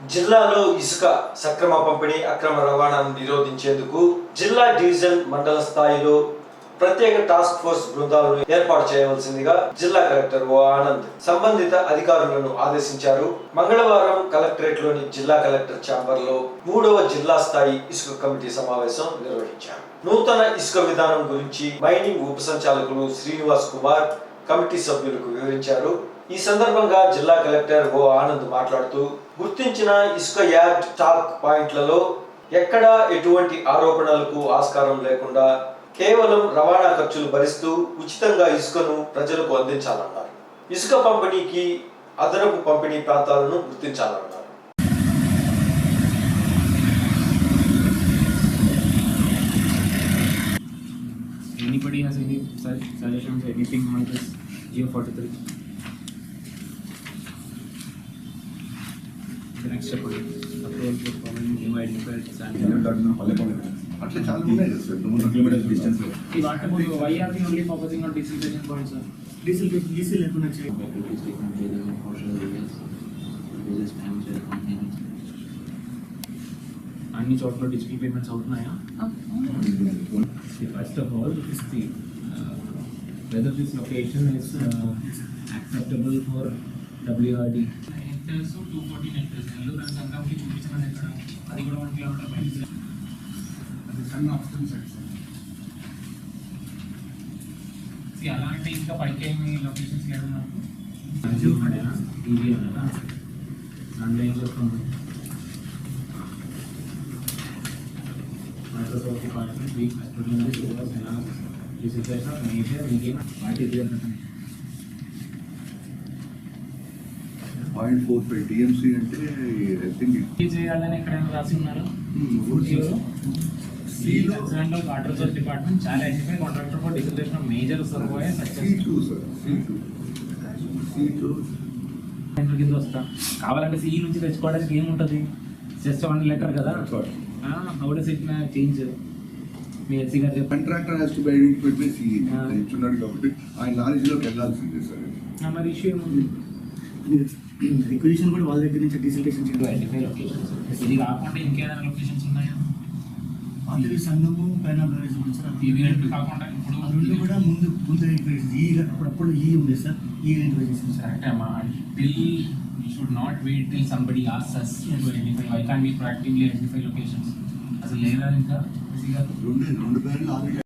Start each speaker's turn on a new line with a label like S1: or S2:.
S1: జిల్లాలో ఇసుక సక్రమ పంపిణీ అక్రమ రవాణాను నిరోధించేందుకు జిల్లా డివిజన్ మండల స్థాయిలో ప్రత్యేక టాస్క్ ఫోర్స్ బృందాలను ఏర్పాటు చేయవలసిందిగా జిల్లా కలెక్టర్ ఓ ఆనంద్ సంబంధిత అధికారులను ఆదేశించారు. మంగళవారం కలెక్టరేట్లోని జిల్లా కలెక్టర్ ఛాంబర్లో మూడవ జిల్లా స్థాయి ఇసుక కమిటీ సమావేశం నిర్వహించారు. నూతన ఇసుక విధానం గురించి మైనింగ్ ఉప సంచాలకులు శ్రీనివాస్ కుమార్ కమిటీ సభ్యులకు వివరించారు. ఈ సందర్భంగా జిల్లా కలెక్టర్ ఓ ఆనంద్ మాట్లాడుతూ గుర్తించిన ఇసుక యార్డ్ చాక్ పాయింట్లలో ఎక్కడా ఎటువంటి ఆరోపణలకు ఆస్కారం లేకుండా కేవలం రవాణా ఖర్చులు భరిస్తూ ఉచితంగా ఇసుకను ప్రజలకు అందించాలన్నారు ఇసుక పంపిణీకి అదనపు పంపిణీ ప్రాంతాలను గుర్తించాలన్నారు
S2: Anybody has any suggestions, anything on this Geo 43? next step, approval for following new identified sanitary.
S3: అట్లా చాలా ఉన్నాయి కదా సార్ మూడు కిలోమీటర్స్ డిస్టెన్స్ లో
S2: See, what about, why are we only focusing on deceleration points, sir?
S4: Diesel diesel లేకుండా చేయాలి
S2: అన్ని చోట్ల డిజిటల్ పేమెంట్స్ అవుతున్నాయా First of all, is the, uh, whether this location is uh, acceptable for WRD.
S5: Hectares two fourteen hectares Nellore and సంగాపుకి చూపించినది ఎక్కడ అది కూడా one kilometre బయట
S4: అది సన్న ఆప్షన్ సార్
S5: See, అలాంటి ఇంకా పైకి ఏమి లొకేషన్స్ లేదు నాకు
S2: Sanjeev ఉన్నాడా? EV ఉన్నాడా? Online లో from Microsoft department, we student this was announced.
S3: point four five TMC అంటే ఐ థింక్
S5: చేయాలని రాసి ఉన్నారు?
S3: సీలో
S5: వాటర్ డిపార్ట్మెంట్ చాలా experience contractor for desiltation of major reservoir
S3: C
S5: success
S3: two sir C two C two
S5: కింద వస్తా. కావాలంటే CE నుంచి తెచ్చుకోవడానికి ఏముంటుంది? జస్ట్ వన్ లెటర్ కదా? హౌ డస్ ఇట్ చేంజ్ మీ ఎస్సీ గారు
S3: contractor has to by identified by
S5: CE.
S3: ఇచ్చున్నాడు కాబట్టి ఆయన నాలెడ్జ్లోకి వెళ్ళాల్సిందే సార్
S5: మరి ఇష్యూ ఏముంది?
S4: రిక్వజిషన్ కూడా వాళ్ళ దగ్గర నుంచి డీజిల్టేషన్ చేయాలి
S5: ఐడెంటిఫై లొకేషన్స్ ఇది కాకుండా ఇంకేదైనా లొకేషన్స్ ఉన్నాయా
S4: అది సంఘము పైన బ్యారేజ్ ఉంది సార్
S5: ఇవి రెండు కాకుండా ఇప్పుడు
S4: ఆ రెండు కూడా ముందు ముందు ఐడెంటిఫై చేసి ఈ అప్పుడప్పుడు ఈ ఉంది సార్ ఈ ఐడెంటిఫై చేసింది సార్
S5: కరెక్ట్ అమ్మా till we should not wait till somebody asks us
S4: Yes.
S5: to identify why can't we proactively identify locations అసలు లేదా ఇంకా ఎస్సీ గారు
S3: రెండు రెండు పేర్లు ఆల్రెడీ